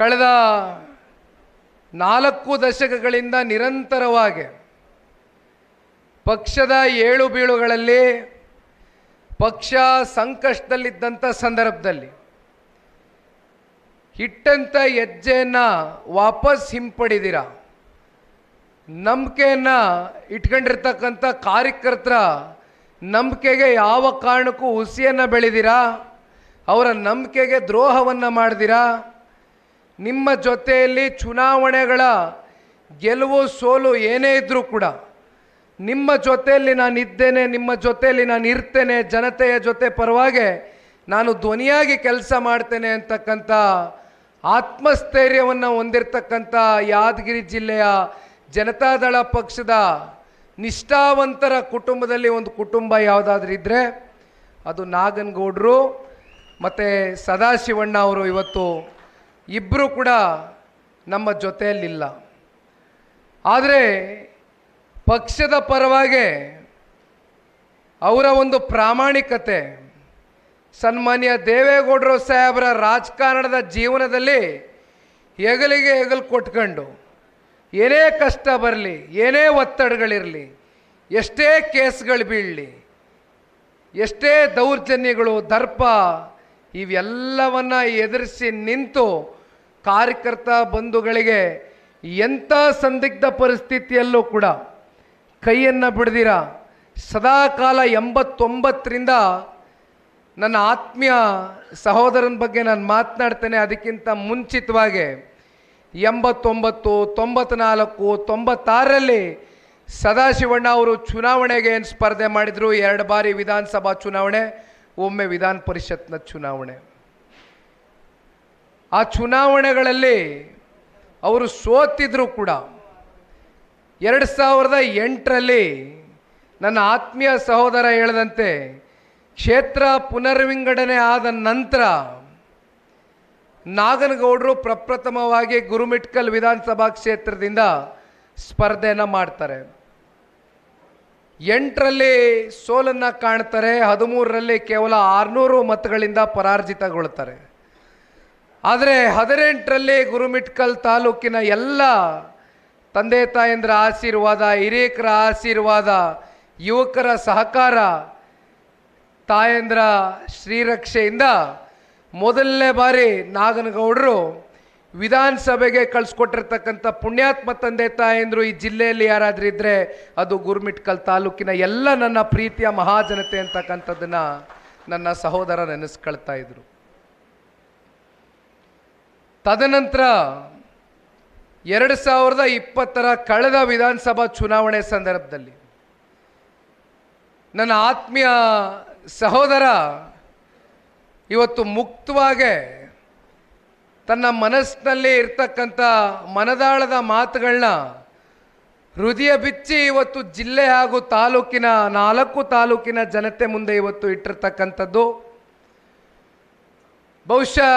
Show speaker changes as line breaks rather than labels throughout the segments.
ಕಳೆದ ನಾಲ್ಕು ದಶಕಗಳಿಂದ ನಿರಂತರವಾಗಿ ಪಕ್ಷದ ಏಳು ಬೀಳುಗಳಲ್ಲಿ ಪಕ್ಷ ಸಂಕಷ್ಟದಲ್ಲಿದ್ದಂಥ ಸಂದರ್ಭದಲ್ಲಿ ಇಟ್ಟಂಥ ಹೆಜ್ಜೆಯನ್ನು ವಾಪಸ್ ಹಿಂಪಡಿದಿರ, ನಂಬಿಕೆಯನ್ನು ಇಟ್ಕೊಂಡಿರ್ತಕ್ಕಂಥ ಕಾರ್ಯಕರ್ತರ ನಂಬಿಕೆಗೆ ಯಾವ ಕಾರಣಕ್ಕೂ ಹುಸಿಯನ್ನು ಬೆಳೆದಿರಾ, ಅವರ ನಂಬಿಕೆಗೆ ದ್ರೋಹವನ್ನು ಮಾಡಿದಿರಾ. ನಿಮ್ಮ ಜೊತೆಯಲ್ಲಿ ಚುನಾವಣೆಗಳ ಗೆಲುವು ಸೋಲು ಏನೇ ಇದ್ದರೂ ಕೂಡ ನಿಮ್ಮ ಜೊತೆಯಲ್ಲಿ ನಾನು ಇದ್ದೇನೆ, ನಿಮ್ಮ ಜೊತೆಯಲ್ಲಿ ನಾನು ಇರ್ತೇನೆ, ಜನತೆಯ ಜೊತೆ ಪರವಾಗಿ ನಾನು ಧ್ವನಿಯಾಗಿ ಕೆಲಸ ಮಾಡ್ತೇನೆ ಅಂತಕ್ಕಂಥ ಆತ್ಮಸ್ಥೈರ್ಯವನ್ನು ಹೊಂದಿರತಕ್ಕಂಥ ಯಾದಗಿರಿ ಜಿಲ್ಲೆಯ ಜನತಾದಳ ಪಕ್ಷದ ನಿಷ್ಠಾವಂತರ ಕುಟುಂಬದಲ್ಲಿ ಒಂದು ಕುಟುಂಬ ಯಾವುದಾದ್ರೂ ಇದ್ದರೆ ಅದು ನಾಗನಗೌಡರು ಮತ್ತು ಸದಾಶಿವಣ್ಣ ಅವರು ಇವತ್ತು ಇಬ್ಬರು ಕೂಡ ನಮ್ಮ ಜೊತೆಯಲ್ಲಿಲ್ಲ. ಆದರೆ ಪಕ್ಷದ ಪರವಾಗಿ ಅವರ ಒಂದು ಪ್ರಾಮಾಣಿಕತೆ, ಸನ್ಮಾನ್ಯ ದೇವೇಗೌಡರು ಸಾಹೇಬರ ರಾಜಕಾರಣದ ಜೀವನದಲ್ಲಿ ಹೆಗಲಿಗೆ ಹೆಗಲು ಕೊಟ್ಕೊಂಡು ಏನೇ ಕಷ್ಟ ಬರಲಿ, ಏನೇ ಒತ್ತಡಗಳಿರಲಿ, ಎಷ್ಟೇ ಕೇಸ್ಗಳು ಬೀಳಲಿ, ಎಷ್ಟೇ ದೌರ್ಜನ್ಯಗಳು, ದರ್ಪ ಇವೆಲ್ಲವನ್ನು ಎದುರಿಸಿ ನಿಂತು ಕಾರ್ಯಕರ್ತ ಬಂಧುಗಳಿಗೆ ಎಂಥ ಸಂದಿಗ್ಧ ಪರಿಸ್ಥಿತಿಯಲ್ಲೂ ಕೂಡ ಕೈಯನ್ನು ಬಿಡದಿರ? ಸದಾಕಾಲ ಎಂಬತ್ತೊಂಬತ್ತರಿಂದ ನನ್ನ ಆತ್ಮೀಯ ಸಹೋದರನ ಬಗ್ಗೆ ನಾನು ಮಾತನಾಡ್ತೇನೆ. ಅದಕ್ಕಿಂತ ಮುಂಚಿತವಾಗಿ ಎಂಬತ್ತೊಂಬತ್ತು, ತೊಂಬತ್ನಾಲ್ಕು, ತೊಂಬತ್ತಾರರಲ್ಲಿ ಸದಾಶಿವಣ್ಣ ಅವರು ಚುನಾವಣೆಗೆ ಏನು ಸ್ಪರ್ಧೆ ಮಾಡಿದರು. ಎರಡು ಬಾರಿ ವಿಧಾನಸಭಾ ಚುನಾವಣೆ, ಒಮ್ಮೆ ವಿಧಾನ ಪರಿಷತ್ನ ಚುನಾವಣೆ. ಆ ಚುನಾವಣೆಗಳಲ್ಲಿ ಅವರು ಸೋತಿದ್ರು ಕೂಡ. ಎರಡು ಸಾವಿರದ ಎಂಟರಲ್ಲಿ ನನ್ನ ಆತ್ಮೀಯ ಸಹೋದರ ಹೇಳದಂತೆ ಕ್ಷೇತ್ರ ಪುನರ್ವಿಂಗಡಣೆ ಆದ ನಂತರ ನಾಗನಗೌಡರು ಪ್ರಪ್ರಥಮವಾಗಿ ಗುರುಮಿಟ್ಕಲ್ ವಿಧಾನಸಭಾ ಕ್ಷೇತ್ರದಿಂದ ಸ್ಪರ್ಧೆಯನ್ನು ಮಾಡ್ತಾರೆ. ಎಂಟರಲ್ಲಿ ಸೋಲನ್ನು ಕಾಣ್ತಾರೆ, ಹದಿಮೂರರಲ್ಲಿ ಕೇವಲ ಆರುನೂರು ಮತಗಳಿಂದ ಪರಾರ್ಜಿತಗೊಳ್ತಾರೆ ಆದರೆ ಹದಿನೆಂಟರಲ್ಲಿ ಗುರುಮಿಟ್ಕಲ್ ತಾಲೂಕಿನ ಎಲ್ಲ ತಂದೆ ತಾಯಂದ್ರ ಆಶೀರ್ವಾದ, ಹಿರಿಯಕರ ಆಶೀರ್ವಾದ, ಯುವಕರ ಸಹಕಾರ, ತಾಯಂದ್ರ ಶ್ರೀರಕ್ಷೆಯಿಂದ ಮೊದಲನೇ ಬಾರಿ ನಾಗನಗೌಡರು ವಿಧಾನಸಭೆಗೆ ಕಳಿಸ್ಕೊಟ್ಟಿರ್ತಕ್ಕಂಥ ಪುಣ್ಯಾತ್ಮ ತಂದೆ ತಾಯಂದರು ಈ ಜಿಲ್ಲೆಯಲ್ಲಿ ಯಾರಾದರೂ ಇದ್ದರೆ ಅದು ಗುರುಮಿಟ್ಕಲ್ ತಾಲೂಕಿನ ಎಲ್ಲ ನನ್ನ ಪ್ರೀತಿಯ ಮಹಾಜನತೆ ಅಂತಕ್ಕಂಥದ್ದನ್ನು ನನ್ನ ಸಹೋದರ ನೆನೆಸ್ಕೊಳ್ತಾ ಇದ್ರು. ತದನಂತರ ಎರಡು ಸಾವಿರದ ಇಪ್ಪತ್ತರ ಕಳೆದ ವಿಧಾನಸಭಾ ಚುನಾವಣೆ ಸಂದರ್ಭದಲ್ಲಿ ನನ್ನ ಆತ್ಮೀಯ ಸಹೋದರ ಇವತ್ತು ಮುಕ್ತವಾಗೆ ತನ್ನ ಮನಸ್ಸಿನಲ್ಲಿ ಇರ್ತಕ್ಕಂಥ ಮನದಾಳದ ಮಾತುಗಳನ್ನ ಹೃದಯ ಬಿಚ್ಚಿ ಇವತ್ತು ಜಿಲ್ಲೆ ಹಾಗೂ ತಾಲೂಕಿನ ನಾಲ್ಕು ತಾಲೂಕಿನ ಜನತೆ ಮುಂದೆ ಇವತ್ತು ಇಟ್ಟಿರ್ತಕ್ಕಂಥದ್ದು. ಬಹುಶಃ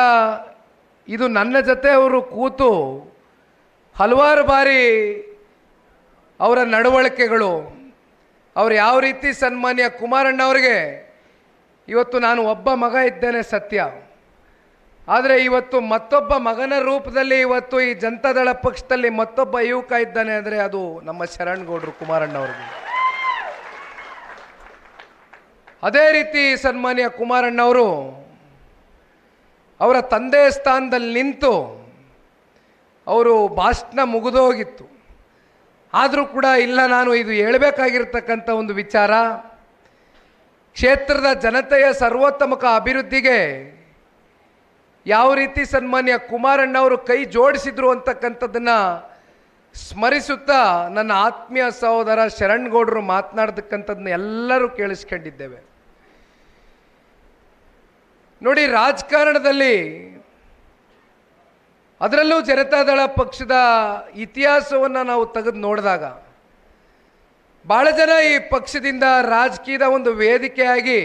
ಇದು ನನ್ನ ಜೊತೆ ಅವರು ಕೂತು ಹಲವಾರು ಬಾರಿ ಅವರ ನಡವಳಿಕೆಗಳು, ಅವರು ಯಾವ ರೀತಿ ಸನ್ಮಾನ್ಯ ಕುಮಾರಣ್ಣ ಅವರಿಗೆ, ಇವತ್ತು ನಾನು ಒಬ್ಬ ಮಗ ಇದ್ದೇನೆ ಸತ್ಯ. ಆದರೆ ಇವತ್ತು ಮತ್ತೊಬ್ಬ ಮಗನ ರೂಪದಲ್ಲಿ ಇವತ್ತು ಈ ಜನತಾದಳ ಪಕ್ಷದಲ್ಲಿ ಮತ್ತೊಬ್ಬ ಯುವಕ ಇದ್ದಾನೆ ಅಂದರೆ ಅದು ನಮ್ಮ ಶರಣಗೌಡರು ಕುಮಾರಣ್ಣವ್ರಿಗೆ ಅದೇ ರೀತಿ ಸನ್ಮಾನ್ಯ ಕುಮಾರಣ್ಣವರು ತಂದೆ ಸ್ಥಾನದಲ್ಲಿ ನಿಂತು ಅವರು ಭಾಷಣ ಮುಗಿದೋಗಿತ್ತು. ಆದರೂ ಕೂಡ ಇಲ್ಲ, ನಾನು ಇದು ಹೇಳಬೇಕಾಗಿರ್ತಕ್ಕಂಥ ಒಂದು ವಿಚಾರ. ಕ್ಷೇತ್ರದ ಜನತೆಯ ಸರ್ವೋತ್ತಮಕ ಅಭಿವೃದ್ಧಿಗೆ ಯಾವ ರೀತಿ ಸನ್ಮಾನ್ಯ ಕುಮಾರಣ್ಣವರು ಕೈ ಜೋಡಿಸಿದ್ರು ಅಂತಕ್ಕಂಥದ್ದನ್ನು ಸ್ಮರಿಸುತ್ತಾ ನನ್ನ ಆತ್ಮೀಯ ಸಹೋದರ ಶರಣ್ಗೌಡರು ಮಾತನಾಡ್ತಕ್ಕಂಥದ್ದನ್ನ ಎಲ್ಲರೂ ಕೇಳಿಸ್ಕೊಂಡಿದ್ದೇವೆ. ನೋಡಿ ರಾಜಕಾರಣದಲ್ಲಿ ಅದರಲ್ಲೂ ಜನತಾದಳ ಪಕ್ಷದ ಇತಿಹಾಸವನ್ನು ನಾವು ತೆಗೆದು ನೋಡಿದಾಗ ಭಾಳ ಜನ ಈ ಪಕ್ಷದಿಂದ ರಾಜಕೀಯದ ಒಂದು ವೇದಿಕೆಯಾಗಿ,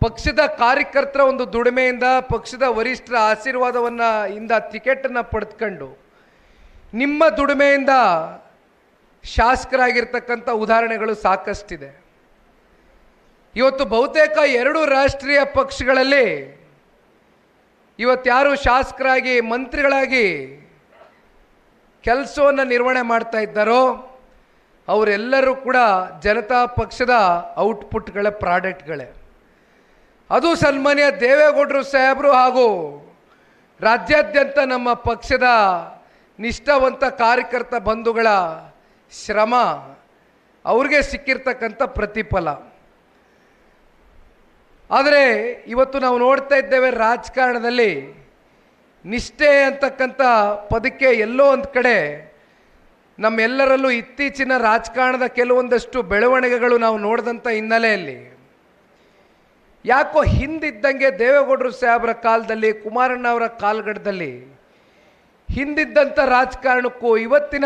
ಪಕ್ಷದ ಕಾರ್ಯಕರ್ತರ ಒಂದು ದುಡಿಮೆಯಿಂದ, ಪಕ್ಷದ ವರಿಷ್ಠರ ಆಶೀರ್ವಾದವನ್ನು ಇಂದ ಟಿಕೆಟನ್ನು ಪಡೆದುಕೊಂಡು ನಿಮ್ಮ ದುಡಿಮೆಯಿಂದ ಶಾಸಕರಾಗಿರ್ತಕ್ಕಂಥ ಉದಾಹರಣೆಗಳು ಸಾಕಷ್ಟಿದೆ. ಇವತ್ತು ಬಹುತೇಕ ಎರಡು ರಾಷ್ಟ್ರೀಯ ಪಕ್ಷಗಳಲ್ಲಿ ಇವತ್ಯಾರು ಶಾಸಕರಾಗಿ, ಮಂತ್ರಿಗಳಾಗಿ ಕೆಲಸವನ್ನು ನಿರ್ವಹಣೆ ಮಾಡ್ತಾ ಇದ್ದಾರೋ, ಅವರೆಲ್ಲರೂ ಕೂಡ ಜನತಾ ಪಕ್ಷದ ಔಟ್ಪುಟ್ಗಳ ಪ್ರಾಡಕ್ಟ್ಗಳೇ ಅದು ಸನ್ಮಾನ್ಯ ದೇವೇಗೌಡರು ಸಾಹೇಬರು ಹಾಗೂ ರಾಜ್ಯಾದ್ಯಂತ ನಮ್ಮ ಪಕ್ಷದ ನಿಷ್ಠಾವಂತ ಕಾರ್ಯಕರ್ತ ಬಂಧುಗಳ ಶ್ರಮ ಅವ್ರಿಗೆ ಸಿಕ್ಕಿರ್ತಕ್ಕಂಥ ಪ್ರತಿಫಲ. ಆದರೆ ಇವತ್ತು ನಾವು ನೋಡ್ತಾ ಇದ್ದೇವೆ ರಾಜಕಾರಣದಲ್ಲಿ ನಿಷ್ಠೆ ಅಂತಕ್ಕಂಥ ಪದಕ್ಕೆ ಎಲ್ಲೋ ಒಂದು ಕಡೆ ನಮ್ಮೆಲ್ಲರಲ್ಲೂ ಇತ್ತೀಚಿನ ರಾಜಕಾರಣದ ಕೆಲವೊಂದಷ್ಟು ಬೆಳವಣಿಗೆಗಳು ನಾವು ನೋಡಿದಂಥ ಹಿನ್ನೆಲೆಯಲ್ಲಿ. ಯಾಕೋ ಹಿಂದಿದ್ದಂಗೆ ದೇವೇಗೌಡರು ಸಾಹೇಬರ ಕಾಲದಲ್ಲಿ, ಕುಮಾರಣ್ಣ ಅವರ ಕಾಲ್ಗಡದಲ್ಲಿ ಹಿಂದಿದ್ದಂಥ ರಾಜಕಾರಣಕ್ಕೂ, ಇವತ್ತಿನ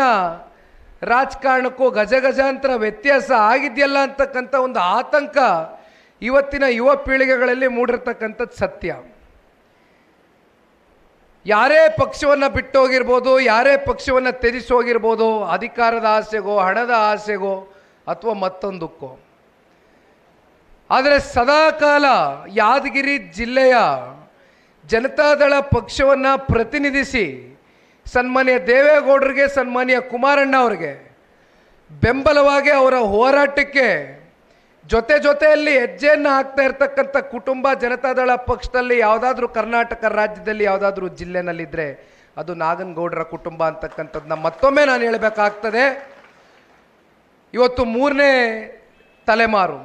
ರಾಜಕಾರಣಕ್ಕೂ ಗಜಗಜಾಂತರ ವ್ಯತ್ಯಾಸ ಆಗಿದೆಯಲ್ಲ ಅಂತಕ್ಕಂಥ ಒಂದು ಆತಂಕ ಇವತ್ತಿನ ಯುವ ಪೀಳಿಗೆಗಳಲ್ಲಿ ಮೂಡಿರ್ತಕ್ಕಂಥದ್ದು ಸತ್ಯ. ಯಾರೇ ಪಕ್ಷವನ್ನು ಬಿಟ್ಟೋಗಿರ್ಬೋದು, ಯಾರೇ ಪಕ್ಷವನ್ನು ತ್ಯಜಿಸೋಗಿರ್ಬೋದು, ಅಧಿಕಾರದ ಆಸೆಗೋ, ಹಣದ ಆಸೆಗೋ, ಅಥವಾ ಮತ್ತೊಂದಕ್ಕೋ. ಆದರೆ ಸದಾಕಾಲ ಯಾದಗಿರಿ ಜಿಲ್ಲೆಯ ಜನತಾದಳ ಪಕ್ಷವನ್ನು ಪ್ರತಿನಿಧಿಸಿ ಸನ್ಮಾನ್ಯ ದೇವೇಗೌಡರಿಗೆ, ಸನ್ಮಾನ್ಯ ಕುಮಾರಣ್ಣ ಅವರಿಗೆ ಬೆಂಬಲವಾಗಿ ಅವರ ಹೋರಾಟಕ್ಕೆ ಜೊತೆ ಜೊತೆಯಲ್ಲಿ ಹೆಜ್ಜೆಯನ್ನು ಹಾಕ್ತಾ ಇರ್ತಕ್ಕಂಥ ಕುಟುಂಬ ಜನತಾದಳ ಪಕ್ಷದಲ್ಲಿ ಯಾವುದಾದ್ರೂ ಕರ್ನಾಟಕ ರಾಜ್ಯದಲ್ಲಿ ಯಾವುದಾದ್ರೂ ಜಿಲ್ಲೆನಲ್ಲಿದ್ದರೆ ಅದು ನಾಗನಗೌಡರ ಕುಟುಂಬ ಅಂತಕ್ಕಂಥದ್ದನ್ನ ಮತ್ತೊಮ್ಮೆ ನಾನು ಹೇಳಬೇಕಾಗ್ತದೆ. ಇವತ್ತು ಮೂರನೇ ತಲೆಮಾರು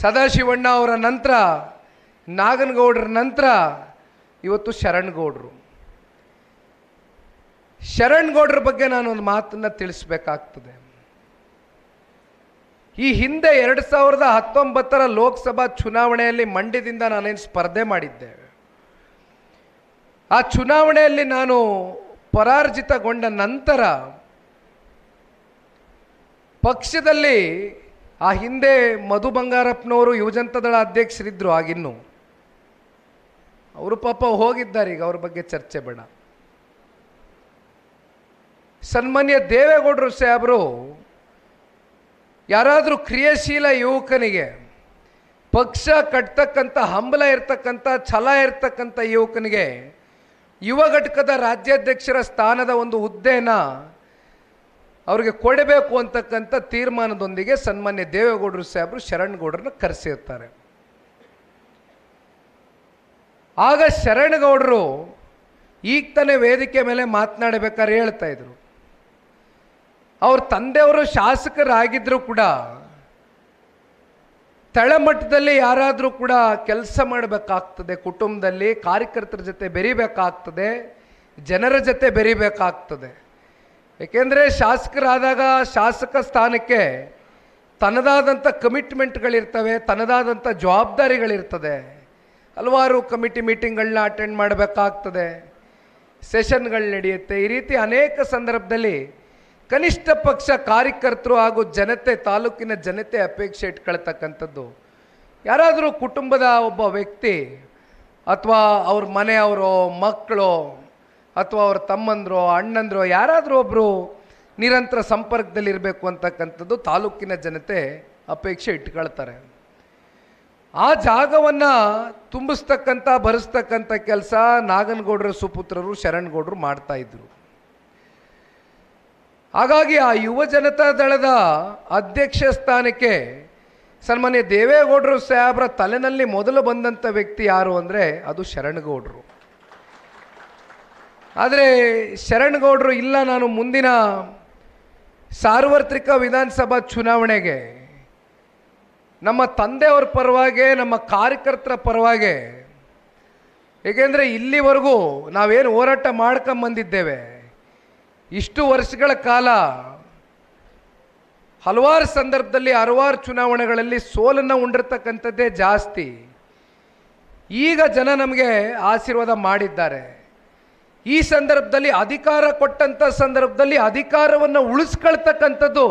ಸದಾಶಿವಣ್ಣ ಅವರ ನಂತರ, ನಾಗನಗೌಡರ ನಂತರ ಇವತ್ತು ಶರಣ್ಗೌಡರು. ಶರಣ್ಗೌಡರ ಬಗ್ಗೆ ನಾನು ಒಂದು ಮಾತನ್ನು ತಿಳಿಸ್ಬೇಕಾಗ್ತದೆ. ಈ ಹಿಂದೆ ಎರಡು ಸಾವಿರದ ಹತ್ತೊಂಬತ್ತರ ಲೋಕಸಭಾ ಚುನಾವಣೆಯಲ್ಲಿ ಮಂಡ್ಯದಿಂದ ನಾನೇನು ಸ್ಪರ್ಧೆ ಮಾಡಿದ್ದೆ. ಆ ಚುನಾವಣೆಯಲ್ಲಿ ನಾನು ಪರಾರ್ಜಿತಗೊಂಡ ನಂತರ ಪಕ್ಷದಲ್ಲಿ ಆ ಹಿಂದೆ ಮಧು ಬಂಗಾರಪ್ಪನವರು ಯುವಜನತಾದಳ ಅಧ್ಯಕ್ಷರಿದ್ದರು ಆಗಿನ್ನು. ಅವರು ಪಾಪ ಹೋಗಿದ್ದಾರೆ ಈಗ ಅವ್ರ ಬಗ್ಗೆ ಚರ್ಚೆ ಬೇಡ. ಸನ್ಮಾನ್ಯ ದೇವೇಗೌಡರು ಸಾಹೇಬರು ಯಾರಾದರೂ ಕ್ರಿಯಾಶೀಲ ಯುವಕನಿಗೆ ಪಕ್ಷ ಕಟ್ತಕ್ಕಂಥ, ಹಂಬಲ ಇರ್ತಕ್ಕಂಥ, ಛಲ ಇರ್ತಕ್ಕಂಥ ಯುವಕನಿಗೆ ಯುವ ಘಟಕದ ರಾಜ್ಯಾಧ್ಯಕ್ಷರ ಸ್ಥಾನದ ಒಂದು ಹುದ್ದೆನ ಅವ್ರಿಗೆ ಕೊಡಬೇಕು ಅಂತಕ್ಕಂಥ ತೀರ್ಮಾನದೊಂದಿಗೆ ಸನ್ಮಾನ್ಯ ದೇವೇಗೌಡರು ಸಾಹೇಬರು ಶರಣ್ಗೌಡರನ್ನ ಕರೆಸಿರ್ತಾರೆ. ಆಗ ಶರಣಗೌಡರು ಈಗ ತಾನೇ ವೇದಿಕೆ ಮೇಲೆ ಮಾತನಾಡಬೇಕಾದ್ರೆ ಹೇಳ್ತಾ ಇದ್ರು. ಅವ್ರ ತಂದೆಯವರು ಶಾಸಕರಾಗಿದ್ದರೂ ಕೂಡ, ತಳಮಟ್ಟದಲ್ಲಿ ಯಾರಾದರೂ ಕೂಡ ಕೆಲಸ ಮಾಡಬೇಕಾಗ್ತದೆ, ಕುಟುಂಬದಲ್ಲಿ ಕಾರ್ಯಕರ್ತರ ಜೊತೆ ಬೆರಿಬೇಕಾಗ್ತದೆ, ಜನರ ಜೊತೆ ಬೆರಿಬೇಕಾಗ್ತದೆ. ಏಕೆಂದರೆ ಶಾಸಕರಾದಾಗ ಶಾಸಕ ಸ್ಥಾನಕ್ಕೆ ತನ್ನದಾದಂಥ ಕಮಿಟ್ಮೆಂಟ್ಗಳಿರ್ತವೆ, ತನ್ನದಾದಂಥ ಜವಾಬ್ದಾರಿಗಳಿರ್ತದೆ. ಹಲವಾರು ಕಮಿಟಿ ಮೀಟಿಂಗ್ಗಳನ್ನ ಅಟೆಂಡ್ ಮಾಡಬೇಕಾಗ್ತದೆ, ಸೆಷನ್ಗಳು ನಡೆಯುತ್ತೆ. ಈ ರೀತಿ ಅನೇಕ ಸಂದರ್ಭದಲ್ಲಿ ಕನಿಷ್ಠ ಪಕ್ಷ ಕಾರ್ಯಕರ್ತರು ಹಾಗೂ ಜನತೆ, ತಾಲೂಕಿನ ಜನತೆ ಅಪೇಕ್ಷೆ ಇಟ್ಕೊಳ್ತಕ್ಕಂಥದ್ದು. ಯಾರಾದರೂ ಕುಟುಂಬದ ಒಬ್ಬ ವ್ಯಕ್ತಿ ಅಥವಾ ಅವ್ರ ಮನೆಯವರು ಮಕ್ಕಳು ಅಥವಾ ಅವ್ರ ತಮ್ಮಂದರು, ಅಣ್ಣಂದರು, ಯಾರಾದರೂ ಒಬ್ಬರು ನಿರಂತರ ಸಂಪರ್ಕದಲ್ಲಿರಬೇಕು ಅಂತಕ್ಕಂಥದ್ದು ತಾಲೂಕಿನ ಜನತೆ ಅಪೇಕ್ಷೆ ಇಟ್ಕೊಳ್ತಾರೆ. ಆ ಜಾಗವನ್ನು ತುಂಬಿಸ್ತಕ್ಕಂಥ ಭರಿಸ್ತಕ್ಕಂಥ ಕೆಲಸ ನಾಗನಗೌಡರ ಸುಪುತ್ರರು, ಶರಣಗೌಡರು ಮಾಡ್ತಾ ಇದ್ರು. ಹಾಗಾಗಿ ಆ ಯುವ ಜನತಾ ದಳದ ಅಧ್ಯಕ್ಷ ಸ್ಥಾನಕ್ಕೆ ಸನ್ಮಾನ್ಯ ದೇವೇಗೌಡರು ಸಾಹೇಬ್ರ ತಲೆನಲ್ಲಿ ಮೊದಲು ಬಂದಂಥ ವ್ಯಕ್ತಿ ಯಾರು ಅಂದರೆ ಅದು ಶರಣಗೌಡರು. ಆದರೆ ಶರಣಗೌಡರು ಇಲ್ಲ, ನಾನು ಮುಂದಿನ ಸಾರ್ವತ್ರಿಕ ವಿಧಾನಸಭಾ ಚುನಾವಣೆಗೆ ನಮ್ಮ ತಂದೆಯವ್ರ ಪರವಾಗಿ, ನಮ್ಮ ಕಾರ್ಯಕರ್ತರ ಪರವಾಗಿ, ಏಕೆಂದರೆ ಇಲ್ಲಿವರೆಗೂ ನಾವೇನು ಹೋರಾಟ ಮಾಡ್ಕೊಂಬಂದಿದ್ದೇವೆ. ಇಷ್ಟು ವರ್ಷಗಳ ಕಾಲ ಹಲವಾರು ಸಂದರ್ಭದಲ್ಲಿ ಹಲವಾರು ಚುನಾವಣೆಗಳಲ್ಲಿ ಸೋಲನ್ನು ಉಂಡಿರ್ತಕ್ಕಂಥದ್ದೇ ಜಾಸ್ತಿ. ಈಗ ಜನ ನಮಗೆ ಆಶೀರ್ವಾದ ಮಾಡಿದ್ದಾರೆ. ಈ ಸಂದರ್ಭದಲ್ಲಿ ಅಧಿಕಾರ ಕೊಟ್ಟಂಥ ಸಂದರ್ಭದಲ್ಲಿ ಅಧಿಕಾರವನ್ನು ಉಳಿಸ್ಕೊಳ್ತಕ್ಕಂಥದ್ದು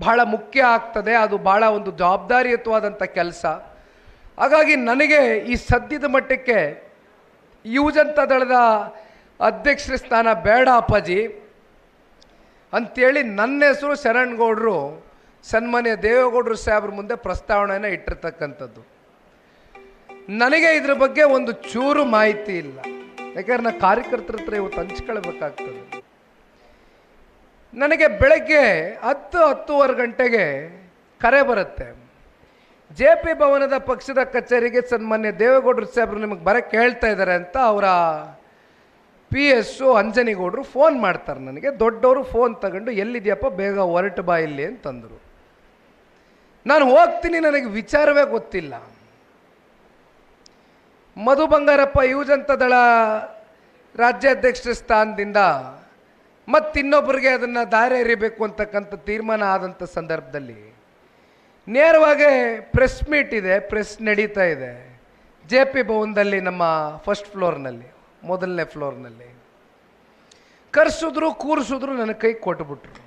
ಬಹಳ ಮುಖ್ಯ ಆಗ್ತದೆ. ಅದು ಬಹಳ ಒಂದು ಜವಾಬ್ದಾರಿಯುತವಾದಂಥ ಕೆಲಸ. ಹಾಗಾಗಿ ನನಗೆ ಈ ಸದ್ಯದ ಮಟ್ಟಕ್ಕೆ ಯುವಜನತಾ ದಳದ ಅಧ್ಯಕ್ಷರ ಸ್ಥಾನ ಬೇಡ ಅಪ್ಪಾಜಿ. ಅಂಥೇಳಿ ನನ್ನ ಹೆಸರು ಶರಣ್ಗೌಡರು, ಸನ್ಮಾನ್ಯ ದೇವೇಗೌಡರು ಸಾಹೇಬ್ರ ಮುಂದೆ ಪ್ರಸ್ತಾವನೆಯನ್ನು ಇಟ್ಟಿರ್ತಕ್ಕಂಥದ್ದು. ನನಗೆ ಇದ್ರ ಬಗ್ಗೆ ಒಂದು ಚೂರು ಮಾಹಿತಿ ಇಲ್ಲ. ಯಾಕಂದ್ರೆ ನಾ ಕಾರ್ಯಕರ್ತರ ಹತ್ರ ಇವತ್ತು ಹಂಚ್ಕೊಳ್ಬೇಕಾಗ್ತದೆ. ನನಗೆ ಬೆಳಗ್ಗೆ ಹತ್ತು, ಹತ್ತುವರೆ ಗಂಟೆಗೆ ಕರೆ ಬರುತ್ತೆ. ಜೆ ಪಿ ಭವನದ ಪಕ್ಷದ ಕಚೇರಿಗೆ ಸನ್ಮಾನ್ಯ ದೇವೇಗೌಡರು ಸಾಹೇಬ್ರು ನಿಮಗೆ ಬರಕ್ಕೆ ಹೇಳ್ತಾ ಇದ್ದಾರೆ ಅಂತ ಅವರ ಪಿ ಎಸ್ಸು ಅಂಜನಿಗೌಡರು ಫೋನ್ ಮಾಡ್ತಾರೆ ನನಗೆ. ದೊಡ್ಡವರು ಫೋನ್ ತಗೊಂಡು, ಎಲ್ಲಿದೆಯಪ್ಪ? ಬೇಗ ಹೊರಟು ಬಾ ಇಲ್ಲಿ ಅಂತಂದರು. ನಾನು ಹೋಗ್ತೀನಿ, ನನಗೆ ವಿಚಾರವೇ ಗೊತ್ತಿಲ್ಲ. ಮಧು ಬಂಗಾರಪ್ಪ ಯುವಜನತಾ ದಳ ರಾಜ್ಯಾಧ್ಯಕ್ಷ ಸ್ಥಾನದಿಂದ ಮತ್ತಿನ್ನೊಬ್ಬರಿಗೆ ಅದನ್ನು ದಾರಿ ಎರಿಬೇಕು ಅಂತಕ್ಕಂಥ ತೀರ್ಮಾನ ಆದಂಥ ಸಂದರ್ಭದಲ್ಲಿ ನೇರವಾಗಿ ಪ್ರೆಸ್ ಮೀಟ್ ಇದೆ ಪ್ರೆಸ್ ನಡೀತಾ ಇದೆ. ಜೆ ಪಿ ಭವನದಲ್ಲಿ ನಮ್ಮ ಫಸ್ಟ್ ಫ್ಲೋರ್ನಲ್ಲಿ ಮೊದಲನೇ ಫ್ಲೋರ್ನಲ್ಲಿ. ಕರ್ಸಿದ್ರು, ಕೂರಿಸಿದ್ರು ನನ್ನ ಕೈ ಕೊಟ್ಬಿಟ್ರು.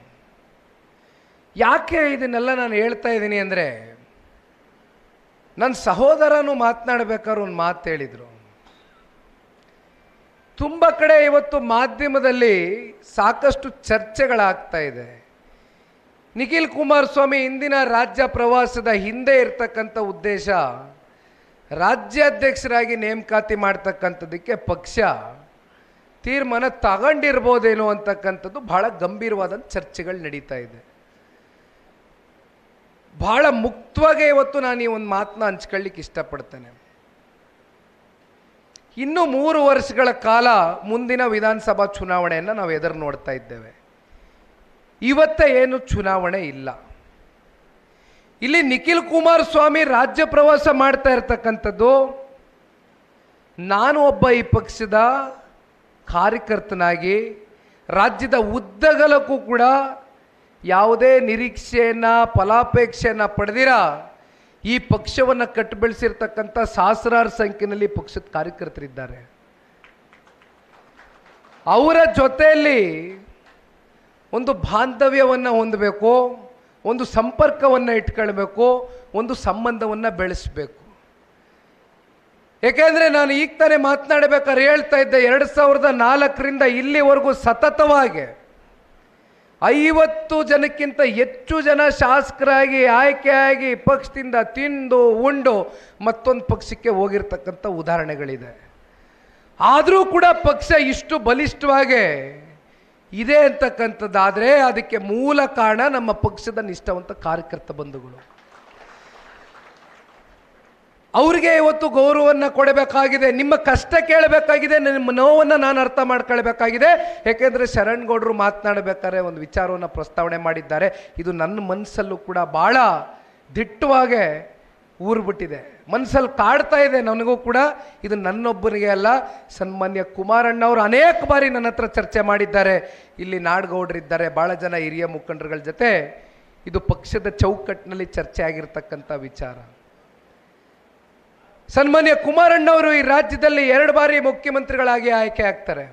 ಯಾಕೆ ಇದನ್ನೆಲ್ಲ ನಾನು ಹೇಳ್ತಾ ಇದ್ದೀನಿ ಅಂದರೆ ನನ್ನ ಸಹೋದರನು ಮಾತನಾಡಬೇಕಾದ್ರೂ ಒಂದು ಮಾತು ಹೇಳಿದರು. ತುಂಬ ಕಡೆ ಇವತ್ತು ಮಾಧ್ಯಮದಲ್ಲಿ ಸಾಕಷ್ಟು ಚರ್ಚೆಗಳಾಗ್ತಾ ಇದೆ. ನಿಖಿಲ್ ಕುಮಾರಸ್ವಾಮಿ ಇಂದಿನ ರಾಜ್ಯ ಪ್ರವಾಸದ ಹಿಂದೆ ಇರ್ತಕ್ಕಂಥ ಉದ್ದೇಶ ರಾಜ್ಯಾಧ್ಯಕ್ಷರಾಗಿ ನೇಮಕಾತಿ ಮಾಡ್ತಕ್ಕಂಥದ್ದಕ್ಕೆ ಪಕ್ಷ ತೀರ್ಮಾನ ತಗೊಂಡಿರ್ಬೋದೇನೋ ಅಂತಕ್ಕಂಥದ್ದು ಬಹಳ ಗಂಭೀರವಾದಂಥ ಚರ್ಚೆಗಳು ನಡೀತಾ ಇದೆ. ಬಹಳ ಮುಕ್ತವಾಗಿ ಇವತ್ತು ನಾನು ಈ ಒಂದು ಮಾತನ್ನ ಹಂಚ್ಕೊಳ್ಳಿಕ್ಕೆ ಇಷ್ಟಪಡ್ತೇನೆ. ಇನ್ನು ಮೂರು ವರ್ಷಗಳ ಕಾಲ ಮುಂದಿನ ವಿಧಾನಸಭಾ ಚುನಾವಣೆಯನ್ನು ನಾವು ಎದುರು ನೋಡ್ತಾ ಇದ್ದೇವೆ. ಇವತ್ತ ಏನು ಚುನಾವಣೆ ಇಲ್ಲ. ಇಲ್ಲಿ ನಿಖಿಲ್ ಕುಮಾರಸ್ವಾಮಿ ರಾಜ್ಯ ಪ್ರವಾಸ ಮಾಡ್ತಾ ಇರ್ತಕ್ಕಂಥದ್ದು. ನಾನು ಒಬ್ಬ ಈ ಪಕ್ಷದ ಕಾರ್ಯಕರ್ತನಾಗಿ, ರಾಜ್ಯದ ಉದ್ದಗಲಕ್ಕೂ ಕೂಡ ಯಾವುದೇ ನಿರೀಕ್ಷೆಯನ್ನು, ಫಲಾಪೇಕ್ಷೆಯನ್ನು ಪಡೆದಿರ, ಈ ಪಕ್ಷವನ್ನು ಕಟ್ಟು ಬೆಳೆಸಿರ್ತಕ್ಕಂಥ ಸಹಸ್ರಾರು ಸಂಖ್ಯೆಯಲ್ಲಿ ಪಕ್ಷದ ಕಾರ್ಯಕರ್ತರಿದ್ದಾರೆ. ಅವರ ಜೊತೆಯಲ್ಲಿ ಒಂದು ಬಾಂಧವ್ಯವನ್ನು ಹೊಂದಬೇಕು. ಒಂದು ಸಂಪರ್ಕವನ್ನು ಇಟ್ಕೊಳ್ಬೇಕು, ಒಂದು ಸಂಬಂಧವನ್ನು ಬೆಳೆಸಬೇಕು. ಏಕೆಂದರೆ ನಾನು ಈಗ ತಾನೇ ಮಾತನಾಡಬೇಕಾದ್ರೆ ಹೇಳ್ತಾ ಇದ್ದೆ, ಎರಡು ಸಾವಿರದ ನಾಲ್ಕರಿಂದ ಇಲ್ಲಿವರೆಗೂ ಸತತವಾಗಿ ಐವತ್ತು ಜನಕ್ಕಿಂತ ಹೆಚ್ಚು ಜನ ಶಾಸಕರಾಗಿ, ಆಯ್ಕೆಯಾಗಿ ಪಕ್ಷದಿಂದ ತಿಂದು, ಉಂಡು, ಮತ್ತೊಂದು ಪಕ್ಷಕ್ಕೆ ಹೋಗಿರ್ತಕ್ಕಂಥ ಉದಾಹರಣೆಗಳಿದೆ. ಆದರೂ ಕೂಡ ಪಕ್ಷ ಇಷ್ಟು ಬಲಿಷ್ಠವಾಗಿ ಇದೆ ಅಂತಕ್ಕಂಥದ್ದಾದರೆ ಅದಕ್ಕೆ ಮೂಲ ಕಾರಣ ನಮ್ಮ ಪಕ್ಷದ ನಿಷ್ಠಾವಂತ ಕಾರ್ಯಕರ್ತ ಬಂಧುಗಳು. ಅವ್ರಿಗೆ ಇವತ್ತು ಗೌರವವನ್ನು ಕೊಡಬೇಕಾಗಿದೆ, ನಿಮ್ಮ ಕಷ್ಟ ಕೇಳಬೇಕಾಗಿದೆ, ನಿಮ್ಮ ನೋವನ್ನು ನಾನು ಅರ್ಥ ಮಾಡ್ಕೊಳ್ಬೇಕಾಗಿದೆ. ಏಕೆಂದರೆ ಶರಣ್ಗೌಡರು ಮಾತನಾಡಬೇಕಾದ್ರೆ ಒಂದು ವಿಚಾರವನ್ನು ಪ್ರಸ್ತಾವನೆ ಮಾಡಿದ್ದಾರೆ. ಇದು ನನ್ನ ಮನಸ್ಸಲ್ಲೂ ಕೂಡ ಭಾಳ ದಿಟ್ಟವಾಗೆ ಊರ್ಬಿಟ್ಟಿದೆ ಮನಸ್ಸಲ್ಲಿ ಕಾಡ್ತಾ ಇದೆ ನನಗೂ ಕೂಡ. ಇದು ನನ್ನೊಬ್ಬರಿಗೆ ಅಲ್ಲ, ಸನ್ಮಾನ್ಯ ಕುಮಾರಣ್ಣವರು ಅನೇಕ ಬಾರಿ ನನ್ನ ಹತ್ರ ಚರ್ಚೆ ಮಾಡಿದ್ದಾರೆ. ಇಲ್ಲಿ ನಾಡಗೌಡರಿದ್ದಾರೆ ಭಾಳ ಜನ ಹಿರಿಯ ಮುಖಂಡರುಗಳ ಜೊತೆ. ಇದು ಪಕ್ಷದ ಚೌಕಟ್ಟಿನಲ್ಲಿ ಚರ್ಚೆ ಆಗಿರ್ತಕ್ಕಂಥ ವಿಚಾರ. ಸನ್ಮಾನ್ಯ ಕುಮಾರಣ್ಣವರು ಈ ರಾಜ್ಯದಲ್ಲಿ ಎರಡು ಬಾರಿ ಮುಖ್ಯಮಂತ್ರಿಗಳಾಗಿ ಆಯ್ಕೆ ಆಗ್ತಾರೆ.